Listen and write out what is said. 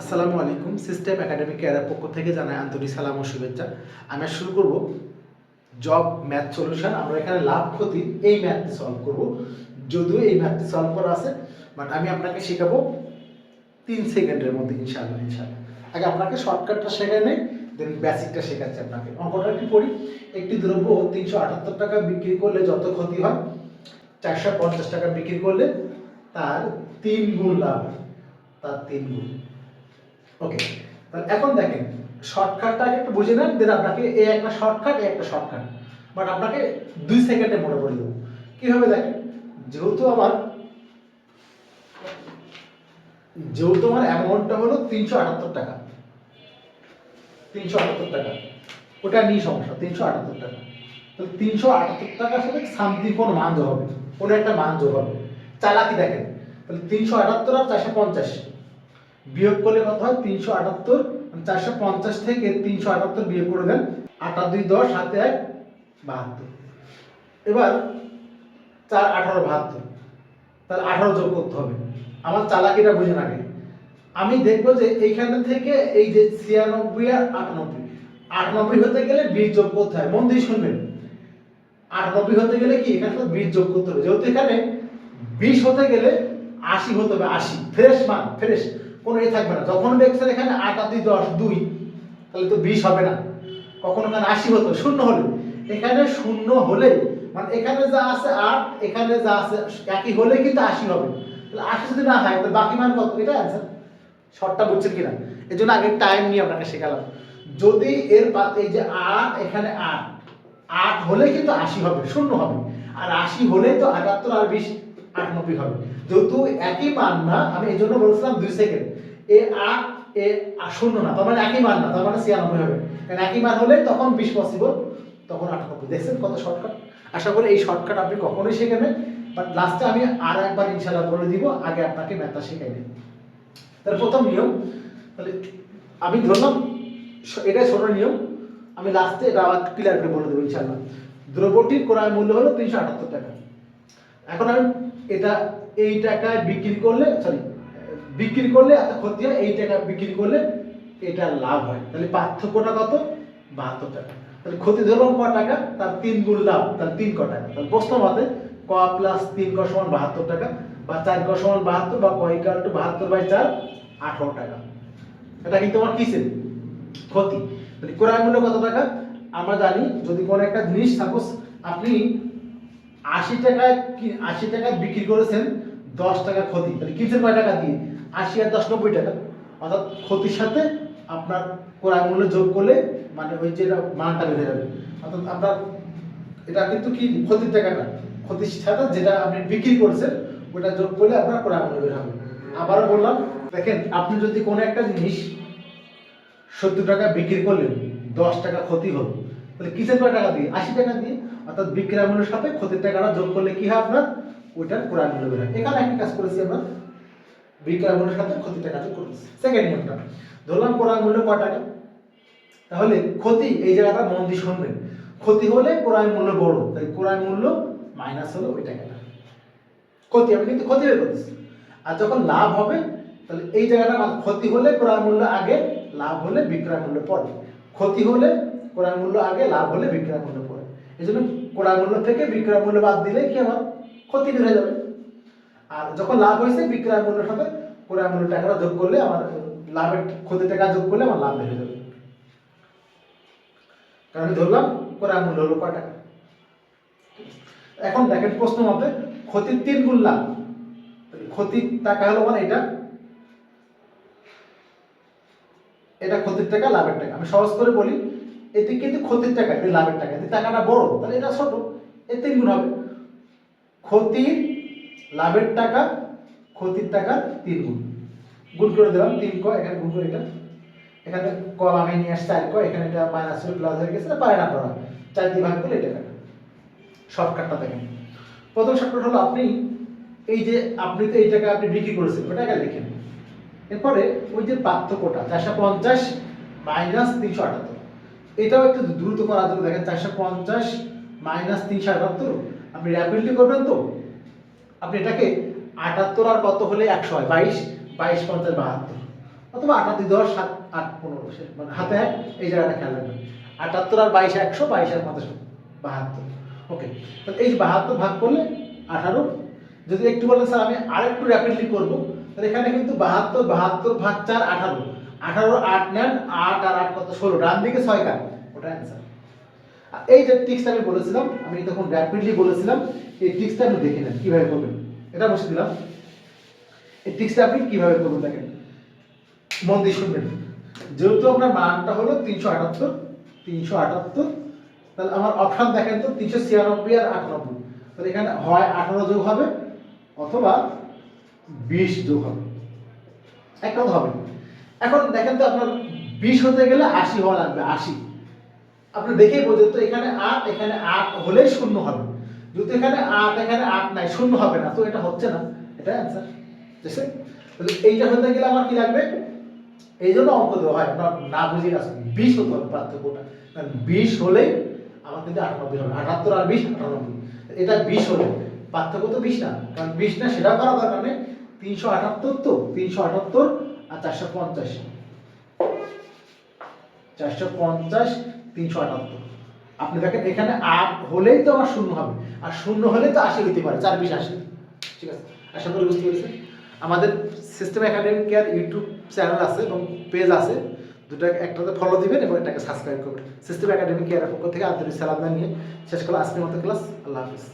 আসসালামু আলাইকুম system academy কেয়ারের পক্ষ থেকে জানাই আন্তরিক সালাম ও শুভেচ্ছা। আমি শুরু করব জব ম্যাথ সলিউশন আমরা এখানে লাভ, ক্ষতি এই ম্যাথটি সলভ করব। যদিও এই ম্যাথটি সলভ করা আছে বাট আমি আপনাকে শেখাবো তিন সেকেন্ডের মধ্যে, ইনশাআল্লাহ ইনশাআল্লাহ। আগে আপনাকে শর্টকাটটা শেখাই নেই দেন বেসিকটা শেখাচ্ছি আপনাকে। অঙ্কটা একটু পড়ি। একটি দ্রব্য তিনশো আটাত্তর টাকা বিক্রি করলে যত ক্ষতি হয়, চারশো পঞ্চাশ টাকা বিক্রি করলে তার তিন গুণ লাভ তার তিন গুণ। ওকে তাহলে এখন দেখেন শর্টকাটটাকে একটু বুঝে নেন দেন আপনাকে এই একটা শর্টকাট এই একটা শর্টকাট বাট আপনাকে দুই সেকেন্ডে মনে পড়ে দেবো। কীভাবে দেখেন যেহেতু আমার যেহেতু আমার অ্যামাউন্টটা হলো তিনশো আটাত্তর টাকা। তিনশো আটাত্তর টাকা। ওটা নিয়ে সমস্যা, তিনশো আটাত্তর টাকা। তাহলে তিনশো আটাত্তর টাকার সাথে সামথিং কোনো মান যোগ হবে কোনো একটা মান যোগ হবে চালাকি দেখেন, তাহলে তিনশো আটাত্তর আর চারশো পঞ্চাশ। বিয়োগ করলে কত হয়? তিনশো আটাত্তর চারশো পঞ্চাশ থেকে তিনশো আটাত্তর বিয়োগ করে দেন। আটা দুই দশ হাতে এক, বাহাত্তর। এবার চার, আঠারো, বাহাত্তর। তাহলে আঠারো যোগ করতে হবে। আমার চালাকিটা বুঝে আগে। আমি দেখব যে এইখানে থেকে এই যে ছিয়ানব্বই আর আটানব্বই আটানব্বই হতে গেলে বিশ যোগ করতে হয়। মন দিয়ে শুনবেন। আটানব্বই হতে গেলে কি? এখানে তো বিশ যোগ করতে হবে। যেহেতু এখানে বিশ হতে গেলে আশি হতে হবে, আশি। ফ্রেশ মান, ফ্রেশ। কোনো এ থাকবে না। যখন দেখছেন এখানে আট আর দুই, দশ, দুই, তাহলে তো বিশ হবে না। কখনো এখানে আশি হতো? শূন্য হলে। এখানে শূন্য হলে মানে এখানে যা আছে আট, এখানে যা আছে একই হলে কিন্তু আশি হবে। তাহলে আশি যদি না হয়, তাহলে বাকি মান কত? এটা অ্যান্সার শর্টটা বুঝছেন কিনা? এই জন্য আগে টাইম নিয়ে আপনাকে শেখালাম। যদি এর এই যে আট, এখানে আট আট হলে কিন্তু আশি হবে, শূন্য হবে। আর আশি হলেই তো আটাত্তর আর বিশ আটানব্বই হবে। যেহেতু একই মান না, আমি এই জন্য বলছিলাম দুই সেকেন্ড এ আট, এ শূন্য না, তার মানে একই মান না, তার মানে ছিয়ানব্বই হবে। কারণ একই মান হলে তখন বিশ পসিবল তখন আটানব্বই। দেখছেন কত শর্টকাট আশা করি এই শর্টকাট আপনি কখনোই শেখেন বাট লাস্টে আমি আর একবার ইনশাল্লাহ বলে দিব, আগে আপনাকে ম্যাথটা শেখাই দিই তাহলে প্রথম নিয়ম, তাহলে আমি ধরলাম এটাই ছোট নিয়ম, আমি লাস্টে এটা ক্লিয়ার করে বলে দেবো ইনশাল্লাহ দ্রব্যটির ক্রয় মূল্য হলো তিনশো আটাত্তর টাকা। এখন আমি এটা, এই টাকায় বিক্রি করলে সরি বিক্রি করলে এত ক্ষতি হয়, এই টাকা বিক্রি করলে এটা লাভ হয়। তাহলে পার্থক্যটা কত? বাহাত্তর টাকা। তাহলে ক্ষতি ধরলাম ক টাকা? তার তিন গুণ লাভ, তাহলে তিন ক টাকা। তাহলে প্রশ্ন মতে ক প্লাস তিন ক সমান বাহাত্তর টাকা বা চার ক সমান বাহাত্তর বা ক ইকাল টু বাহাত্তর বাই চার, আঠারো টাকা। এটা কিন্তু আমার কিসের ক্ষতি। তাহলে ক্রয় মূল্য কত টাকা? আমরা জানি, যদি কোনো একটা জিনিস সাপোজ আপনি আশি টাকায় আশি টাকায় বিক্রি করেছেন দশ টাকা ক্ষতি, তাহলে কিনছেন কয় টাকা দিয়ে? আশি আর দশ নব্বই টাকা। অর্থাৎ ক্ষতির সাথে আপনার ক্রয় মূল্য যোগ করলে মানে ওই যে মানটা বেড়ে যাবে। অর্থাৎ আপনার এটা কিন্তু কি ক্ষতির টাকাটা? ক্ষতির সাথে যেটা আপনি বিক্রি করছেন, ওটা যোগ করলে আপনার ক্রয় মূল্য বের হবে। আবারও বললাম, দেখেন, আপনি যদি কোনো একটা জিনিস সত্তর টাকা বিক্রি করলেন, দশ টাকা ক্ষতি হলো, তাহলে কিসের কয় টাকা দিয়ে? আশি টাকা দিয়ে। অর্থাৎ বিক্রয় মূল্যের সাথে ক্ষতির টাকাটা যোগ করলে কি হয় আপনার? ওইটার ক্রয় মূল্য বের হয়। এখানে একটা কাজ করেছি আমরা। বিক্রয় মূল্যের সাথে ক্ষতির টাকা যোগ করেছি সেকেন্ড নিয়মটা ধরলাম ক্রয় মূল্য কয় টাকা? তাহলে ক্ষতি এই জায়গাটা মন দিয়ে শুনবেন। ক্ষতি হলে ক্রয় মূল্য বড়, তাই ক্রয় মূল্য মাইনাস হলো ওই টাকাটা। ক্ষতি, আমি কিন্তু ক্ষতি বের করতেছি। আর যখন লাভ হবে, তাহলে এই জায়গাটা ক্ষতি হলে ক্রয় মূল্য আগে, লাভ হলে বিক্রয় মূল্য পরে। ক্ষতি হলে ক্রয় মূল্য আগে, লাভ হলে বিক্রয় মূল্য এই জন্য ক্রয় মূল্য থেকে বিক্রয় মূল্য বাদ দিলে কি আমার ক্ষতি বের হয়ে যাবে। আর যখন লাভ হয়েছে, বিক্রয় মূল্যের সাথে ক্রয় মূল্য টাকাটা যোগ করলে আমার লাভের ক্ষতি টাকা যোগ করলে আমার লাভ বের হয়ে যাবে। কারণ ধরলাম ক্রয় মূল্য হলো কয় টাকা? এখন দেখেন প্রশ্ন মতে ক্ষতির তিন গুণ লাভ। ক্ষতির টাকা হলো মানে এটা। এটা ক্ষতির টাকা, লাভের টাকা। আমি সহজ করে বলি এতে কিন্তু ক্ষতির টাকা এটা লাভের টাকা, এতে টাকাটা বড়, তাহলে এটা ছোট এর তিন গুণ হবে। ক্ষতির লাভের টাকা, ক্ষতির টাকা তিন গুণ। গুণ করে দিলাম, তিন ক, এখানে গুণ করে এটা। এখানে ক আমি নিয়ে আসছি চার ক, এখানে এটা মাইনাস হয়ে প্লাস হয়ে গেছে, পারে না করা চার দিয়ে ভাগ করলে এটা টাকা শর্টকাটটা দেখেন। প্রথম শর্টকাট হলো আপনি এই যে, আপনি তো এই টাকা আপনি বিক্রি করেছেন, ওটা টাকা লিখেন এরপরে ওই যে পার্থক্যটা, চারশো পঞ্চাশ মাইনাস তিনশো আটাত্তর। এটাও একটু দ্রুত করার জন্য। দেখেন চারশো পঞ্চাশ মাইনাস তিনশো আটাত্তর আপনি র্যাপিডলি করবেন তো? আপনি এটাকে আটাত্তর আর কত হলে একশো হয়? বাইশ বাইশ পঞ্চাশ বাহাত্তর। অথবা আটা দুই দশ, সাত, আট, পনেরো মানে হাতে এক এই জায়গাটা খেয়াল রাখবেন। আটাত্তর আর বাইশ, একশো, বাইশ আর পাঁচশো বাহাত্তর। ওকে তাহলে এই বাহাত্তর ভাগ করলে আঠারো। যদি একটু বলেন, স্যার, আমি আরেকটু র্যাপিডলি করব। তাহলে এখানে কিন্তু বাহাত্তর বাহাত্তর ভাগ চার, আঠারো। আঠারো আট নেন, আট আর আট কত? ষোলো। ডান দিকে ছয় কাট ওটা অ্যান্সার এই যে টিক্সটা আমি বলেছিলাম, আমি তখন র্যাপিডলি বলেছিলাম, এই টিক্সটা আপনি দেখে নেন, কীভাবে করবেন। এটা বসে দিলাম। এই টিক্সটা আপনি কীভাবে করবেন দেখেন। মন দিয়ে শুনবেন। যেহেতু আপনার মানটা হলো তিনশো আটাত্তর তিনশো আটাত্তর, তাহলে আমার অপশন দেখেন তো, তিনশো ছিয়ানব্বই আর আটানব্বই। তাহলে এখানে হয় আঠারো যোগ হবে, অথবা বিশ যোগ হবে। এক কথা হবে এখন দেখেন তো আপনার বিশ হতে গেলে আশি হওয়া লাগবে, আশি। আপনি দেখেই বোঝেন তো, এখানে আট এখানে আট হলেই শূন্য হবে। যদি এখানে আট এখানে আট নাই, শূন্য হবে না, তো এটা হচ্ছে না। এটা অ্যান্সার বুঝছে তাহলে এইটা হতে গেলে আমার কি লাগবে? এই জন্য অঙ্ক দেওয়া হয়। আপনার না বুঝে আসবে বিশ হতে হবে পার্থক্যটা। কারণ বিশ হলেই আমার কিন্তু আটানব্বই হবে। আটাত্তর আর বিশ আটানব্বই। এটা বিশ হলে। পার্থক্য তো বিশ না। কারণ বিশ না সেটা করা দরকার নেই। তিনশো আটাত্তর তো? তিনশো আটাত্তর আর চারশো পঞ্চাশ। চারশো পঞ্চাশ, তিনশো আটাত্তর। আপনি দেখেন এখানে আট হলেই তো আমার শূন্য হবে। আর শূন্য হলে তো আশি হতে পারে, চার বিশ আশি। ঠিক আছে? আশা করি বুঝতে পেরেছেন? আমাদের system academy care YouTube channel আছে এবং পেজ আছে, দুটো একটাতে ফলো দিবেন এবং এটাকে সাবস্ক্রাইব করবেন। সিস্টেম একাডেমি কেয়ারের পক্ষ থেকে আন্তরিক সালাম নিয়ে শেষ করলাম আজকের মতো ক্লাস আল্লাহ হাফিজ।